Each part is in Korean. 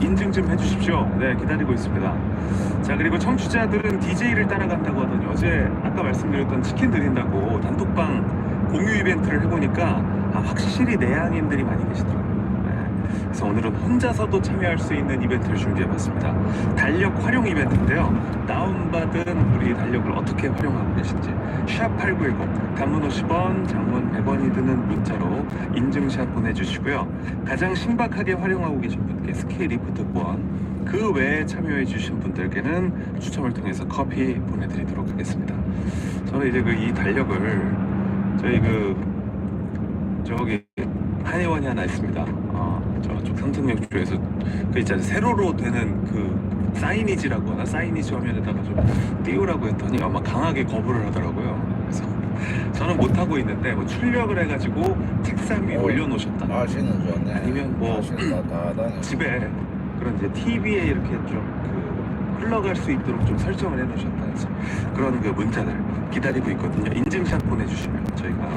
인증 좀 해주십시오. 네, 기다리고 있습니다. 자, 그리고 청취자들은 DJ를 따라간다고 하더니 어제 아까 말씀드렸던 치킨 드린다고 단톡방 공유 이벤트를 해보니까 아, 확실히 내향인들이 많이 계시더라고요. 네, 그래서 오늘은 혼자서도 참여할 수 있는 이벤트를 준비해봤습니다. 달력 활용 이벤트인데요. 다운받은 우리 달력을 어떻게 활용하고 계신지 샵8910 단문 50원, 장문 100원이 드는 문자로 인증샷 보내주시고요. 가장 신박하게 활용하고 계신 분께 스키 리프트권 그 외에 참여해 주신 분들께는 추첨을 통해서 커피 보내드리도록 하겠습니다. 저는 이제 그 이 달력을 저희 그 저기 한의원이 하나 있습니다. 어, 저쪽 삼성역 쪽에서 그 있잖아요. 세로로 되는 그 사이니지라고 하나 사이니지 화면에다가 좀 띄우라고 했더니 아마 강하게 거부를 하더라고요. 그래서 저는 못 하고 있는데 뭐 출력을 해가지고 책상 위에 어. 올려놓으셨다. 날씨는 좋네. 아니면 뭐. 집에 그런 이제 TV에 이렇게 좀그 흘러갈 수 있도록 좀 설정을 해놓으셨다 해서 그런 그 문자들 기다리고 있거든요. 인증샷 보내주시면 저희가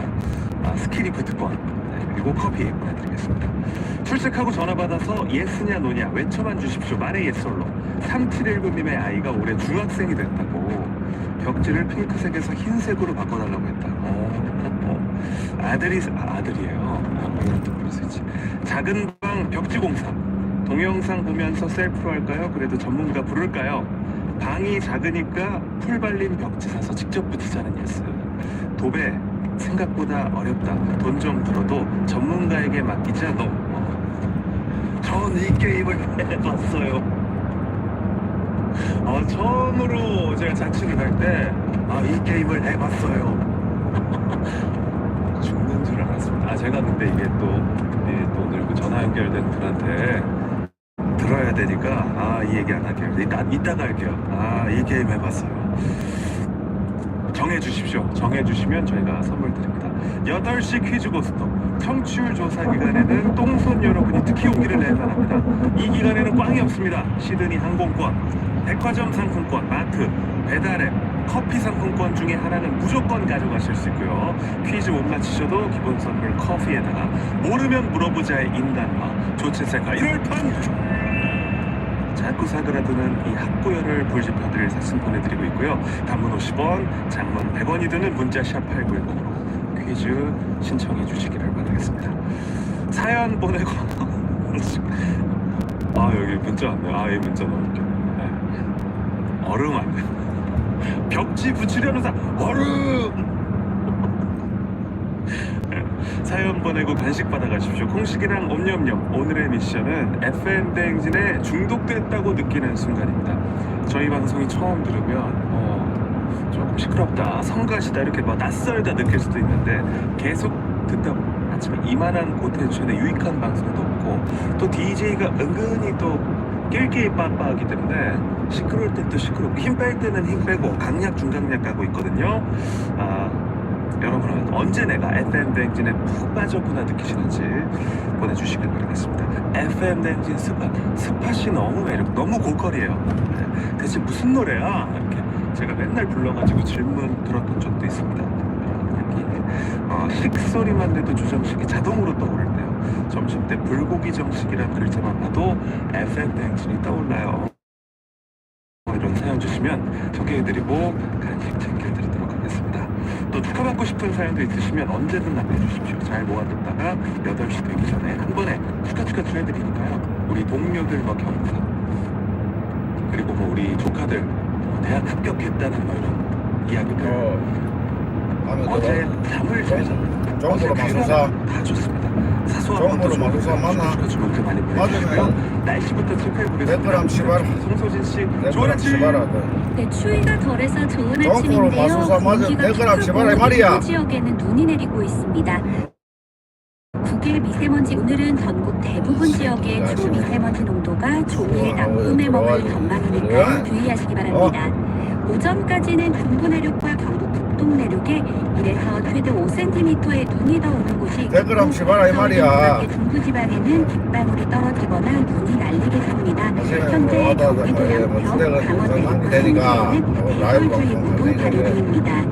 아, 스키리프트권 네, 그리고 커피 보내드리겠습니다. 출첵하고 전화 받아서 예스냐 노냐 외쳐만 주십시오. 말의 예솔로 3719님의 아이가 올해 중학생이 됐다고 벽지를 핑크색에서 흰색으로 바꿔달라고 했다. 어, 어. 아들이 아, 아들이에요. 어, 그럴 수 있지. 작은 방 벽지 공사. 동영상 보면서 셀프로 할까요? 그래도 전문가 부를까요? 방이 작으니까 풀 발린 벽지 사서 직접 붙이자는 예스. 도배 생각보다 어렵다. 돈 좀 들어도 전문가에게 맡기자 너. 어. 전이 게임을 해봤어요. 어, 처음으로 제가 자취를 갈 때, 아, 이 게임을 해봤어요. 죽는 줄 알았습니다. 아, 제가 근데 이게 또, 이, 또 오늘 그 전화 연결된 분한테 들어야 되니까, 아, 이 얘기 안 할게요. 이따, 이따가 할게요. 아, 이 게임 해봤어요. 정해주십시오. 정해주시면 저희가 선물 드립니다. 8시 퀴즈 고스톱. 청취율 조사 기간에는 똥손 여러분이 특히 오기를 내바랍니다 이 기간에는 꽝이 없습니다. 시드니 항공권, 백화점 상품권, 마트, 배달앱, 커피 상품권 중에 하나는 무조건 가져가실 수 있고요. 퀴즈 못 맞히셔도 기본 선물 커피에다가 모르면 물어보자의 인간과 조치세가 1월 자꾸 사그라드는 이 학구열을 불지펴드릴 사진 보내드리고 있고요. 단문 50원, 장문 100원이 드는 문자 샵 8910으로 퀴즈 신청해 주시기를 바라겠습니다. 사연 보내고 아 여기 문자 왔네요. 아이 문자 너무 웃겨. 네. 얼음 왔네. 벽지 붙이려는 사 얼음. 네. 사연 보내고 간식 받아가십시오. 콩식이랑 옴념념. 오늘의 미션은 FM 대행진에 중독됐다고 느끼는 순간입니다. 저희 방송이 처음 들으면 어, 조금 시끄럽다, 성가시다 이렇게 막 낯설다 느낄 수도 있는데 계속 듣다 아침에 이만한 고텐션의 유익한 방송도 없고 또 DJ가 은근히 또 낄낄 빠빠하기 때문에 시끄러울 땐 또 시끄럽고 힘 뺄 때는 힘 빼고 강약 중강약 가고 있거든요. 아, 여러분은 언제 내가 FM 대행진에 푹 빠졌구나 느끼시는지 보내주시길 바라겠습니다. FM 대행진 스팟, 스팟이 너무 매력, 너무 고퀄이에요. 네, 대체 무슨 노래야? 이렇게 제가 맨날 불러가지고 질문 들었던 적도 있습니다. 어, 식소리만 내도 조정식이 자동으로 떠오를 때요. 점심 때 불고기 정식이라는 글자만 봐도 FM 대행진이 떠올라요. 이런 사연 주시면 소개해드리고 간식 챙겨드리도록 하겠습니다. 또 축하받고 싶은 사연도 있으시면 언제든 남겨주십시오. 잘 모아뒀다가 8시 되기 전에 한 번에 축하 축하 해드리니까요. 우리 동료들 뭐 경사 그리고 뭐 우리 조카들 뭐 대학 합격했다는 뭐 이런 이야기들 어, 어제. 잠을 잘 잤나 정보로 마수사. 다 좋습니다. 사소한 정보로 맞나? 축하 좀 많이 보내주시고요. 날씨부터 체크해보겠습니다. 치봐라. 송소진 씨, 좋은 아침. 네, 추위가 덜해서 좋은 아침인데요. 공기가 춥고 말이야. 일부 지역에는 눈이 내리고 있습니다. 국일 미세먼지 오늘은 전국 대부분 지역의 초미세먼지 농도가 종일 나쁨의 먹을 전망이니까요. 주의하시기 바랍니다. 오전까지는 중부 내륙과 경북 북동 내륙에 1에서 최대 5cm의 눈이 더 오는 곳이 댓글 한번 치봐라, 이 말이야. 중부 지방에는 빗방울이 떨어지거나 눈이 날리겠습니다. 현재 어, 나, 경기도 양평, 뭐, 강원 수대가 내륙과 되니까, 서해안에는 어, 라이브 대설주의보도 발효 중입니다.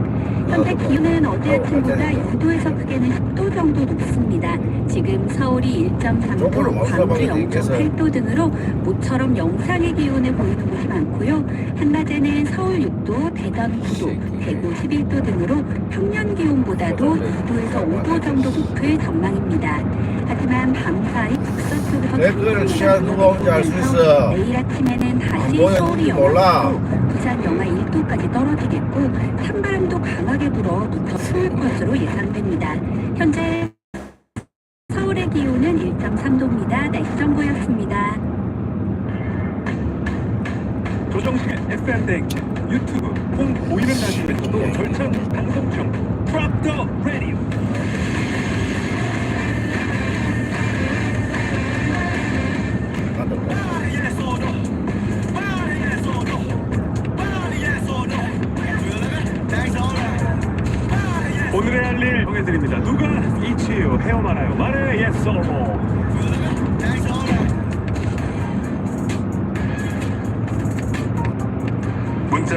현재 기온은 어제 아침보다 2도에서 크게는 10도 정도 높습니다. 지금 서울이 1.3도, 광주 0.8도 등으로 모처럼 영상의 기온을 보이는 곳이 많고요. 한낮에는 서울 6도, 대전 9도, 대구 11도 등으로 평년 기온보다도 2도에서 5도 정도 높을 전망입니다. 하지만 밤사이 댓글을 시야 누가 온지 알 수 있어. 내일 아침에는 다시 뭐야, 서울이 몰라. 영하 9도, 부산 영하 1도까지 떨어지겠고 찬바람도 강하게 불어 무척 추울 것으로 예상됩니다. 현재 서울의 기온은 1.3도입니다. 날씨 정보였습니다. 조정식의 FM 대행진 유튜브 콩 보이는 라디오에서도 절찬 방송 중 Radio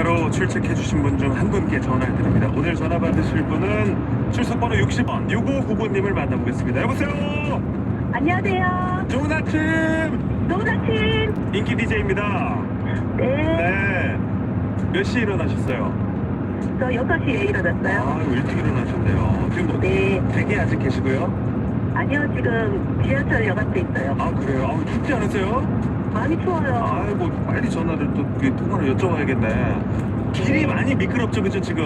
문자로 출첵해주신 분 중 한 분께 전화를 드립니다. 오늘 전화 받으실 분은 출석번호 60번 6599님을 만나보겠습니다. 여보세요. 안녕하세요. 좋은 아침. 좋은 아침. 인기 DJ입니다. 네, 네. 몇 시에 일어나셨어요? 저 6시에 일어났어요. 아, 일찍 일어나셨네요. 지금 뭐 네, 댁에 아직 계시고요? 아니요, 지금 지하철 여가에 있어요. 아, 그래요? 아, 춥지 않으세요? 많이 추워요. 아이고, 빨리 전화를 또 그 통화를 여쭤봐야겠네. 길이 많이 미끄럽죠, 그죠, 지금?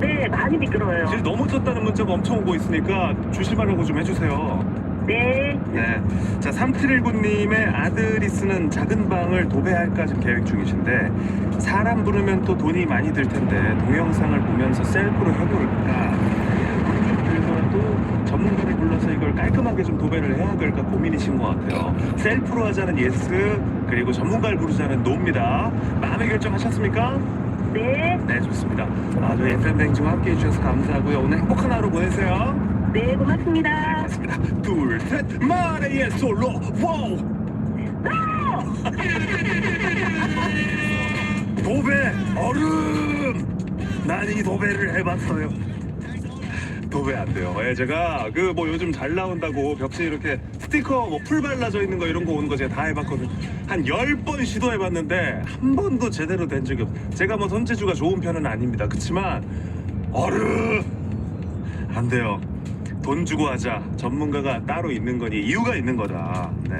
네, 많이 미끄러워요. 지금 넘어졌다는 문자가 엄청 오고 있으니까 조심하라고 좀 해주세요. 네, 네. 자, 3719님의 아들이 쓰는 작은 방을 도배할까 지금 계획 중이신데, 사람 부르면 또 돈이 많이 들 텐데, 동영상을 보면서 셀프로 해볼까? 그래서 또 전문가를 불러서 이걸 깔끔하게 좀 도배를 해야 될까 고민이신 것 같아요. 셀프로 하자는 예스, 그리고 전문가를 부르자는 노입니다. 마음의 결정하셨습니까? 네, 네, 좋습니다. 아, 저희 FM 뱅지와 함께 해주셔서 감사하고요. 오늘 행복한 하루 보내세요. 네, 고맙습니다. 맞습니다. 둘, 셋, 마레의 솔로, 와우! 도배, 얼음! 난 이 도배를 해봤어요. 도배 안 돼요. 예, 제가 그 뭐 요즘 잘 나온다고 벽지 이렇게 스티커 뭐 풀 발라져 있는 거 이런 거 오는 거 제가 다 해봤거든요. 한 열 번 시도해봤는데 한 번도 제대로 된 적이 없어요. 제가 뭐 손재주가 좋은 편은 아닙니다. 그렇지만 얼음! 안 돼요. 돈 주고 하자. 전문가가 따로 있는 거니 이유가 있는 거다. 네.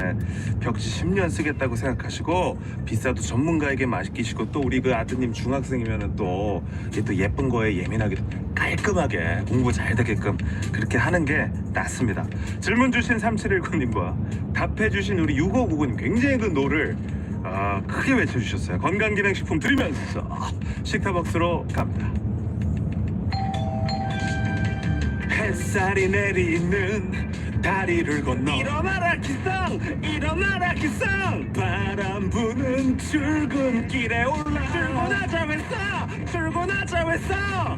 벽지 10년 쓰겠다고 생각하시고 비싸도 전문가에게 맡기시고 또 우리 그 아드님 중학생이면은 또, 이게 또 예쁜 거에 예민하게 깔끔하게 공부 잘 되게끔 그렇게 하는 게 낫습니다. 질문 주신 3719님과 답해 주신 우리 6599님 굉장히 그 노를 아, 크게 외쳐주셨어요. 건강기능식품 드리면서 식타박스로 갑니다. 햇살이 내리는 다리를 건너. 일어나라 기상! 일어나라 기상! 바람 부는 출근길에 올라. 출근하자 회사 출근하자 회사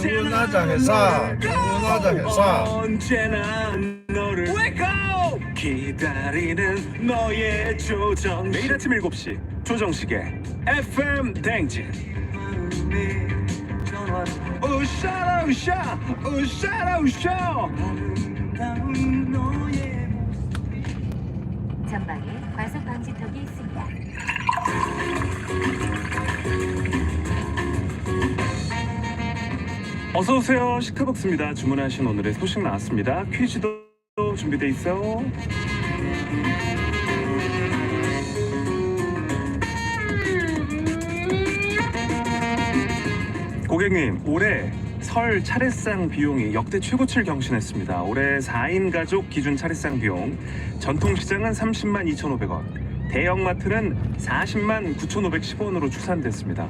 출근하자, 회사. 출근하자, 회사. 언제나 너를 Wake up! 기다리는 너의 조정 매일 아침 7시 조정식의 FM 댕진 전방에 과속 방지턱이 있습니다. 어서 오세요. 시카벅스입니다. 주문하신 오늘의 소식 나왔습니다. 퀴즈도 준비돼 있어 고객님 올해 설 차례상 비용이 역대 최고치를 경신했습니다. 올해 4인 가족 기준 차례상 비용. 전통시장은 30만 2,500원. 대형마트는 40만 9,510원으로 추산됐습니다.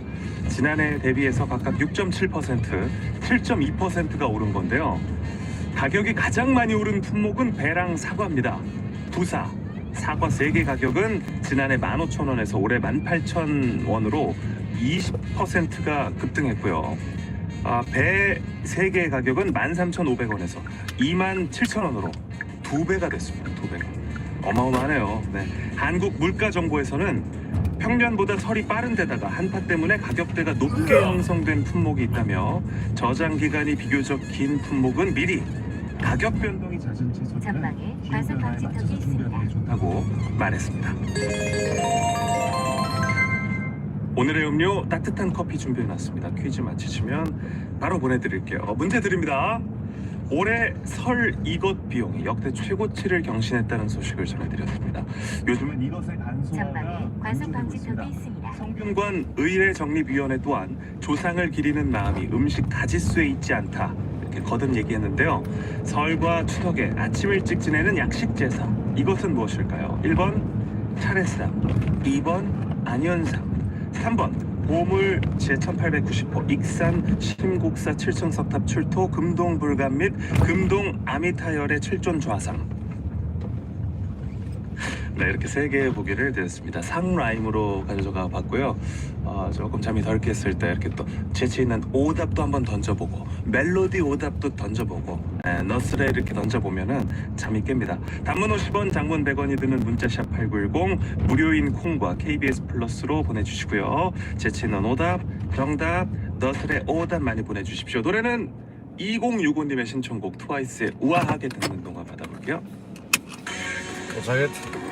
지난해 대비해서 각각 6.7%, 7.2%가 오른 건데요. 가격이 가장 많이 오른 품목은 배랑 사과입니다. 부사, 사과 3개 가격은 지난해 15,000원에서 올해 18,000원으로 20%가 급등했고요. 아, 배 3개 가격은 13,500원에서 27,000원으로 두 배가 됐습니다. 두 배가. 어마어마하네요. 네. 한국 물가 정보에서는 평년보다 설이 빠른 데다가 한파 때문에 가격대가 높게 형성된 품목이 있다며 저장 기간이 비교적 긴 품목은 미리 가격 변동이 잦은 채소들은 전방에 과속 변화에 방지턱이 맞춰서 준비하는 게 좋다고 말했습니다. 오늘의 음료 따뜻한 커피 준비해놨습니다. 퀴즈 맞히시면 바로 보내드릴게요. 어, 문제 드립니다. 올해 설 이것 비용이 역대 최고치를 경신했다는 소식을 전해드렸습니다. 요즘은 이것의 단소화가 과속 있습니다. 방지턱이 있습니다. 성균관 의례정립위원회 또한 조상을 기리는 마음이 음식 가짓수에 있지 않다 이렇게 거듭 얘기했는데요. 설과 추석에 아침 일찍 지내는 약식 제사 이것은 무엇일까요? 1번 차례상, 2번 안현상, 3번 보물 제1890호 익산 심곡사 7층 석탑 출토 금동 불감 및 금동 아미타열의 칠존 좌상 네, 이렇게 세 개의 보기를 드렸습니다. 상 라임으로 가져가 봤고요. 어, 조금 잠이 덜 깼을 때 이렇게 또 재치 있는 오답도 한번 던져보고 멜로디 오답도 던져보고 에, 너스레 이렇게 던져보면은 잠이 깹니다. 단문 50원, 장문 100원이 드는 문자샵 8910 무료인 콩과 KBS 플러스로 보내주시고요. 재치 있는 오답, 정답, 너스레 오답 많이 보내주십시오. 노래는 2065님의 신청곡 트와이스의 우아하게 듣는 동안 받아볼게요. 도착했다